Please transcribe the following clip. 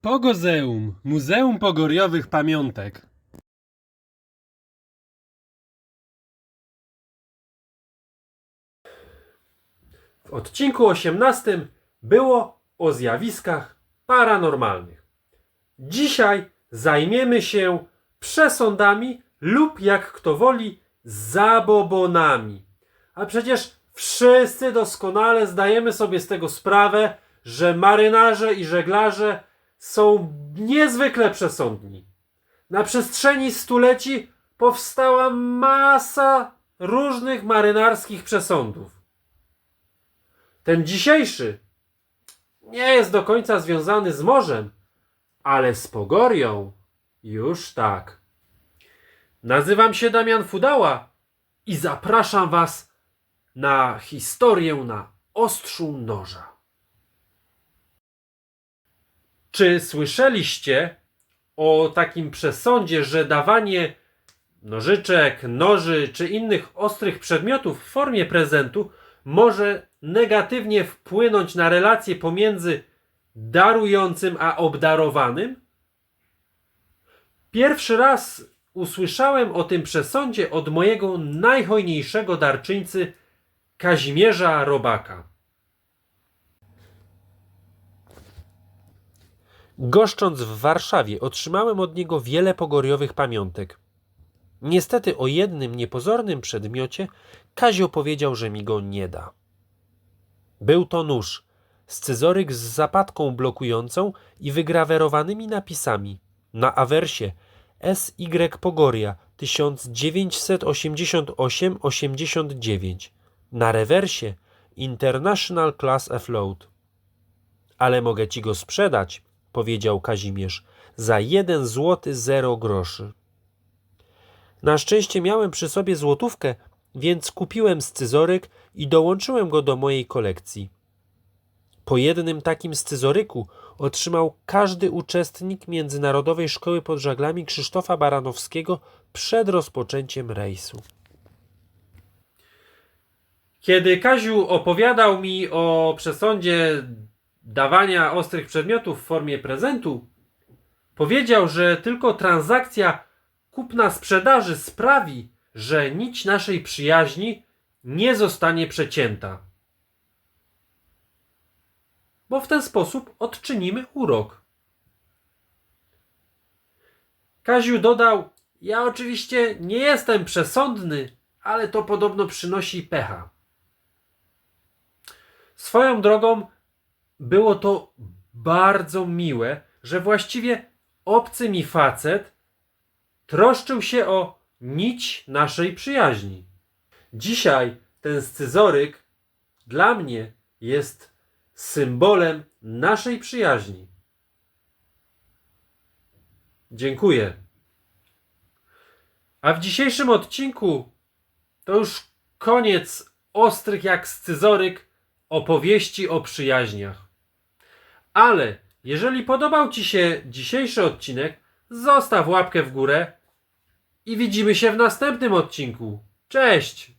Pogozeum, Muzeum Pogoriowych Pamiątek. W odcinku 18 było o zjawiskach paranormalnych. Dzisiaj zajmiemy się przesądami lub jak kto woli zabobonami. A przecież wszyscy doskonale zdajemy sobie z tego sprawę, że marynarze i żeglarze są niezwykle przesądni. Na przestrzeni stuleci powstała masa różnych marynarskich przesądów. Ten dzisiejszy nie jest do końca związany z morzem, ale z Pogorią już tak. Nazywam się Damian Fudała i zapraszam Was na historię na ostrzu noża. Czy słyszeliście o takim przesądzie, że dawanie nożyczek, noży czy innych ostrych przedmiotów w formie prezentu może negatywnie wpłynąć na relacje pomiędzy darującym a obdarowanym? Pierwszy raz usłyszałem o tym przesądzie od mojego najhojniejszego darczyńcy Kazimierza Robaka. Goszcząc w Warszawie, otrzymałem od niego wiele pogoriowych pamiątek. Niestety o jednym niepozornym przedmiocie Kazio powiedział, że mi go nie da. Był to nóż, scyzoryk z zapadką blokującą i wygrawerowanymi napisami na awersie SY Pogoria 1988-89, na rewersie International Class Afloat. Ale mogę ci go sprzedać, powiedział Kazimierz, za jeden złoty zero groszy. Na szczęście miałem przy sobie złotówkę, więc kupiłem scyzoryk i dołączyłem go do mojej kolekcji. Po jednym takim scyzoryku otrzymał każdy uczestnik Międzynarodowej Szkoły pod żaglami Krzysztofa Baranowskiego przed rozpoczęciem rejsu. Kiedy Kaziu opowiadał mi o przesądzie dawania ostrych przedmiotów w formie prezentu, powiedział, że tylko transakcja kupna-sprzedaży sprawi, że nić naszej przyjaźni nie zostanie przecięta. Bo w ten sposób odczynimy urok. Kaziu dodał: Ja oczywiście nie jestem przesądny, ale to podobno przynosi pecha. Swoją drogą było to bardzo miłe, że właściwie obcy mi facet troszczył się o nić naszej przyjaźni. Dzisiaj ten scyzoryk dla mnie jest symbolem naszej przyjaźni. Dziękuję. A w dzisiejszym odcinku to już koniec ostrych jak scyzoryk opowieści o przyjaźniach. Ale jeżeli podobał Ci się dzisiejszy odcinek, zostaw łapkę w górę i widzimy się w następnym odcinku. Cześć!